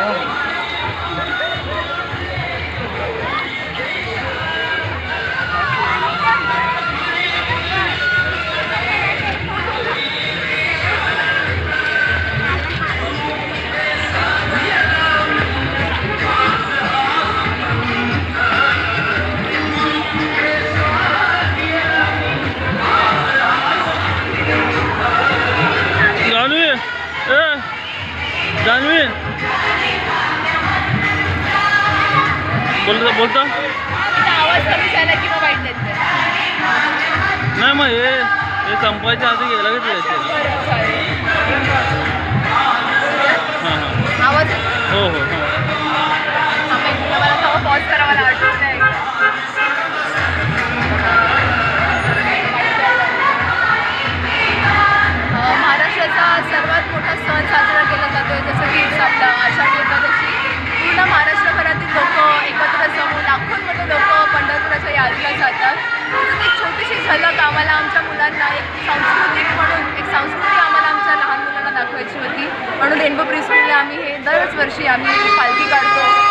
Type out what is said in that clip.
Oh. Janvi बोलतो बोलतो. नाही मग हे संपायच्या आधी गेला की एक झलक आम्हाला आमच्या मुलांना एक सांस्कृतिक म्हणून एक संस्कृती आम्हाला आमच्या लहान मुलांना दाखवायची होती. म्हणून रेनबो प्रिस्कूलला आम्ही हे दरच वर्षी आम्ही पालखी काढतो.